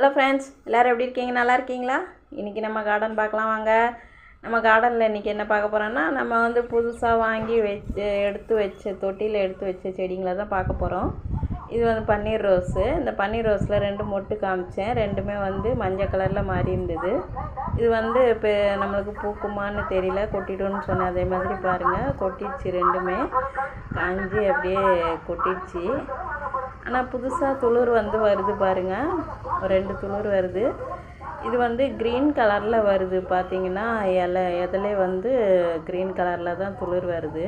Hello friends எல்லோரும் எப்படி இருக்கீங்க? நல்லா இருக்கீங்களா? இன்றைக்கி நம்ம கார்டன் பார்க்கலாம் வாங்க. நம்ம கார்டனில் இன்றைக்கி என்ன பார்க்க போகிறோன்னா நம்ம வந்து புதுசாக வாங்கி வச்சு எடுத்து வச்ச தொட்டியில் எடுத்து வச்ச செடிங்களை தான் பார்க்க போகிறோம் இது வந்து பன்னீர் ரோஸு. இந்த பன்னீர் ரோஸில் ரெண்டு மொட்டு காமிச்சேன். ரெண்டுமே வந்து மஞ்சள் கலரில் மாறி இருந்தது. இது வந்து இப்போ நம்மளுக்கு பூக்குமான்னு தெரியல. கொட்டிடும்னு சொன்னேன். அதே மாதிரி பாருங்கள் கொட்டிடுச்சு ரெண்டுமே. காஞ்சி அப்படியே கொட்டிடுச்சு. ஆனால் புதுசாக துளிர் வந்து வருது பாருங்கள் ரெண்டு துளிர் வருது. இது வந்து க்ரீன் கலரில் வருது. பார்த்தீங்கன்னா இலை. இதிலே வந்து க்ரீன் கலரில் தான் துளிர் வருது.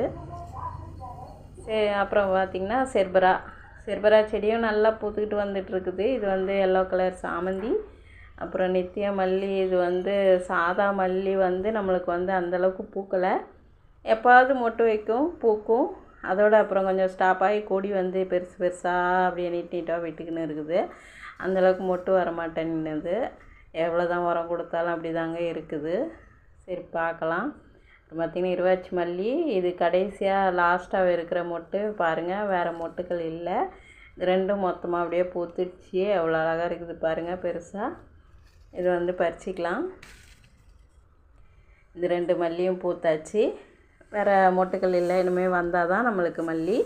சே அப்புறம் பார்த்திங்கன்னா செர்பரா. செர்பரா செடியும் நல்லா பூத்துக்கிட்டு வந்துட்டுருக்குது. இது வந்து எல்லோ கலர் சாமந்தி. அப்புறம் நித்திய மல்லி. இது வந்து சாதா மல்லி வந்து நம்மளுக்கு வந்து அந்தளவுக்கு பூக்கலை. எப்பாவது மொட்டு வைக்கும் பூக்கும். அதோட அப்புறம் கொஞ்சம் ஸ்டாப் ஆகி கொடி வந்து பெருசு பெருசாக அப்படியே நீட் நீட்டாக விட்டுக்கின்னு இருக்குது. அந்தளவுக்கு மொட்டு வர மாட்டேங்குது எவ்வளோ தான் உரம் கொடுத்தாலும் அப்படி தாங்க இருக்குது. சரி பார்க்கலாம். பார்த்திங்கன்னா இருவாச்சி மல்லி இது கடைசியாக லாஸ்ட்டாக இருக்கிற மொட்டு. பாருங்கள் வேறு மொட்டுக்கள் இல்லை. இது ரெண்டும் மொத்தமாக அப்படியே பூத்துடுச்சு. எவ்வளோ அழகாக இருக்குது பாருங்கள் பெருசாக இது வந்து பறிச்சிக்கலாம். இது ரெண்டு மல்லியும் பூத்தாச்சு. வேறு மொட்டுக்கள் இல்லை இனிமேல் வந்தால் தான் நம்மளுக்கு மல்லி.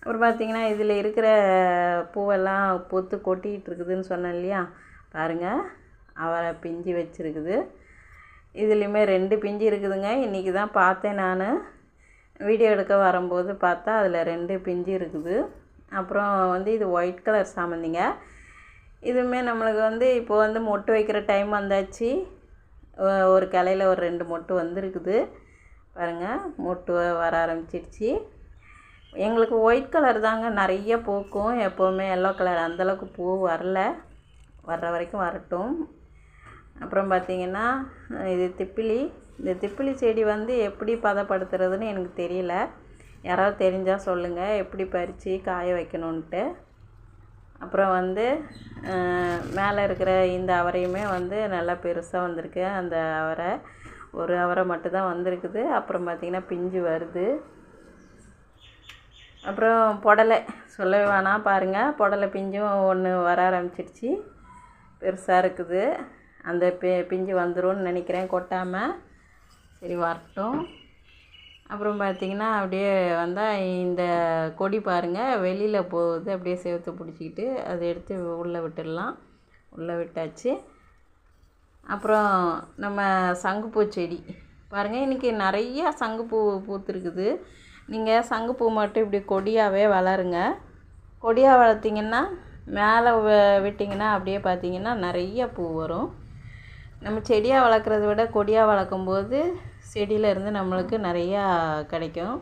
அப்புறம் பார்த்திங்கன்னா இதில் இருக்கிற பூவெல்லாம் பூத்து கொட்டிகிட்டு இருக்குதுன்னு சொன்னேன் இல்லையா? பாருங்கள் அவரை பிஞ்சு வச்சுருக்குது. இதுலேயுமே ரெண்டு பிஞ்சு இருக்குதுங்க. இன்றைக்கி தான் பார்த்தேன் நான். வீடியோ எடுக்க வரும்போது பார்த்தா அதில் ரெண்டு பிஞ்சு இருக்குது. அப்புறம் வந்து இது ஒயிட் கலர் சாமந்திங்க. இதுவுமே நம்மளுக்கு வந்து இப்போது வந்து மொட்டு வைக்கிற டைம் வந்தாச்சு. ஒரு கிளையில் ஒரு ரெண்டு மொட்டு வந்திருக்குது. பாருங்கள் மொட்டு வர ஆரம்பிச்சிடுச்சு எங்களுக்கு ஒயிட் கலர் தாங்க நிறைய பூக்கும். எப்போவுமே எல்லோ கலர் அந்தளவுக்கு பூ வரல. வர்ற வரைக்கும் வரட்டும். அப்புறம் பார்த்திங்கன்னா இது திப்பிலி. இந்த திப்பிலி செடி வந்து எப்படி பதப்படுத்துறதுன்னு எனக்கு தெரியல. யாராவது தெரிஞ்சால் சொல்லுங்கள் எப்படி பறித்து காய வைக்கணுன்ட்டு அப்புறம் வந்து மேலே இருக்கிற இந்த அவரையுமே வந்து நல்லா பெருசாக வந்திருக்கு. அந்த அவரை ஒரு அவரை மட்டும்தான் வந்திருக்குது. அப்புறம் பார்த்திங்கன்னா பிஞ்சு வருது. அப்புறம் புடலை சொல்லவே வேணாம் பாருங்கள் புடலை பிஞ்சும் ஒன்று வர ஆரம்பிச்சிடுச்சு பெருசாக இருக்குது. அந்த பி பிஞ்சு வந்துடும்னு நினைக்கிறேன் கொட்டாமல் சரி வரட்டும். அப்புறம் பார்த்திங்கன்னா அப்படியே வந்தால் இந்த கொடி பாருங்கள் வெளியில் போகுது. அப்படியே சேர்த்து பிடிச்சிக்கிட்டு அதை எடுத்து உள்ளே விட்டுடலாம். உள்ளே விட்டாச்சு. அப்புறம் நம்ம சங்குப்பூ செடி. பாருங்கள் இன்றைக்கி நிறையா சங்குப்பூ பூத்துருக்குது. நீங்கள் சங்குப்பூ மட்டும் இப்படி கொடியாகவே வளருங்க. கொடியாக வளர்த்திங்கன்னா மேலே விட்டிங்கன்னா அப்படியே பார்த்திங்கன்னா நிறைய பூ வரும். நம்ம செடியாக வளர்க்குறத விட கொடியாக வளர்க்கும்போது செடியிலேருந்து நம்மளுக்கு நிறையா கிடைக்கும்.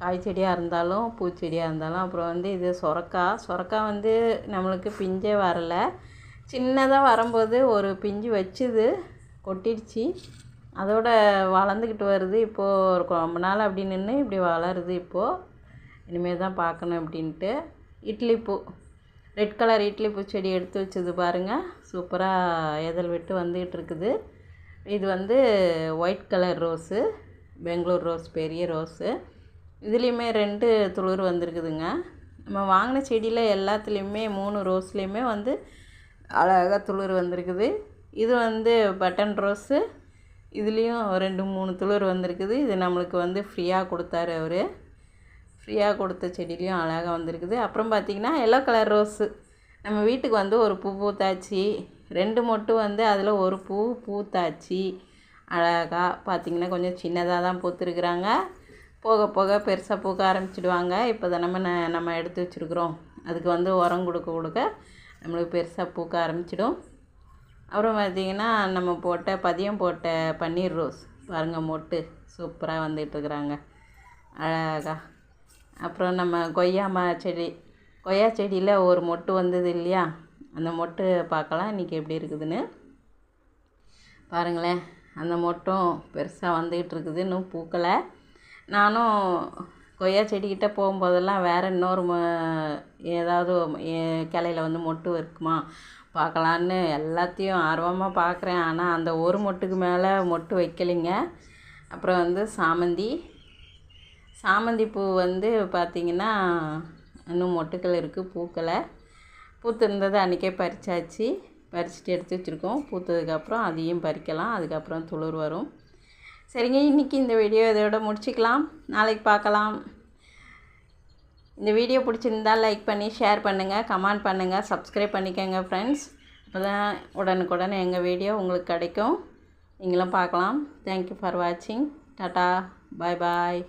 காய் செடியாக இருந்தாலும் பூச்செடியாக இருந்தாலும். அப்புறம் வந்து இது சுரக்கா சுரக்கா வந்து நம்மளுக்கு பிஞ்சே வரலை. சின்னதாக வரும்போது ஒரு பிஞ்சு வச்சுது கொட்டிடுச்சு. அதோட வளர்ந்துக்கிட்டு வருது. இப்போது ரொம்ப நாள் அப்படி நின்று இப்படி வளருது இப்போது இனிமேல் தான் பார்க்கணும் அப்படின்ட்டு. இட்லி பூ ரெட் கலர் இட்லி பூச்செடி எடுத்து வச்சது பாருங்கள் சூப்பராக எதல் விட்டு வந்துக்கிட்டு இருக்குது. இது வந்து white colour rose Bangalore rose பெரிய ரோஸு. இதுலேயுமே ரெண்டு துளிர் வந்திருக்குதுங்க. நம்ம வாங்கின செடியில் எல்லாத்துலேயுமே மூணு ரோஸ்லேயுமே வந்து அழகாக துளிர் வந்திருக்குது. இது வந்து பட்டன் ரோஸு. இதுலேயும் ரெண்டு மூணு துளிர் வந்திருக்குது. இது நம்மளுக்கு வந்து ஃப்ரீயாக கொடுத்தாரு அவர். ஃப்ரீயாக கொடுத்த செடியிலையும் அழகாக வந்திருக்குது. அப்புறம் பார்த்திங்கன்னா எல்லோ கலர் ரோஸு. நம்ம வீட்டுக்கு வந்து ஒரு பூ பூத்தாச்சு. ரெண்டு மட்டும் வந்து அதில் ஒரு பூ பூத்தாச்சு. அழகாக பார்த்திங்கன்னா கொஞ்சம் சின்னதாக தான் பூத்துருக்குறாங்க. போக போக பெருசாக பூக்க ஆரம்பிச்சிடுவாங்க. இப்போ தான் நம்ம நம்ம எடுத்து வச்சுருக்குறோம். அதுக்கு வந்து உரம் கொடுக்க கொடுக்க நம்மளுக்கு பெருசாக பூக்க ஆரம்பிச்சிடும். அப்புறம் பார்த்திங்கன்னா நம்ம போட்ட பதியம் போட்ட பன்னீர் ரோஸ் பாருங்கள் மொட்டு சூப்பராக வந்துட்டுருக்குறாங்க அழகாக அப்புறம் நம்ம கொய்யா ம செடி கொய்யா செடியில் ஒரு மொட்டு வந்தது இல்லையா? அந்த மொட்டு பார்க்கலாம் இன்றைக்கி எப்படி இருக்குதுன்னு. பாருங்களேன் அந்த மொட்டும் பெருசாக வந்துக்கிட்டு இருக்குது இன்னும் பூக்கலை. நானும் கொய்யா செடிக்கிட்ட போகும்போதெல்லாம் வேறு இன்னொரு ஏதாவது கிளையில் வந்து மொட்டு இருக்குமா? பார்க்கலான்னு எல்லாத்தையும் ஆர்வமாக பார்க்குறேன். ஆனால் அந்த ஒரு மொட்டுக்கு மேலே மொட்டு வைக்கலைங்க. அப்புறம் வந்து சாமந்தி. சாமந்தி பூ வந்து பார்த்திங்கன்னா இன்னும் மொட்டுக்கள் இருக்குது பூக்களை பூத்திருந்தது அன்றைக்கே பறிச்சாச்சு. பறிச்சுட்டு எடுத்து வச்சுருக்கோம். பூத்ததுக்கப்புறம் அதையும் பறிக்கலாம். அதுக்கப்புறம் துளிர் வரும். சரிங்க இன்றைக்கி இந்த வீடியோ இதோட முடிச்சுக்கலாம். நாளைக்கு பார்க்கலாம். இந்த வீடியோ பிடிச்சிருந்தா லைக் பண்ணி ஷேர் பண்ணுங்கள் கமெண்ட் பண்ணுங்கள் சப்ஸ்கிரைப் பண்ணிக்கோங்க ஃப்ரெண்ட்ஸ் அப்போ தான் உடனுக்குடன் எங்கள் வீடியோ உங்களுக்கு கிடைக்கும். நீங்களும் பார்க்கலாம். தேங்க்யூ ஃபார் வாட்சிங் டாட்டா பாய் பாய்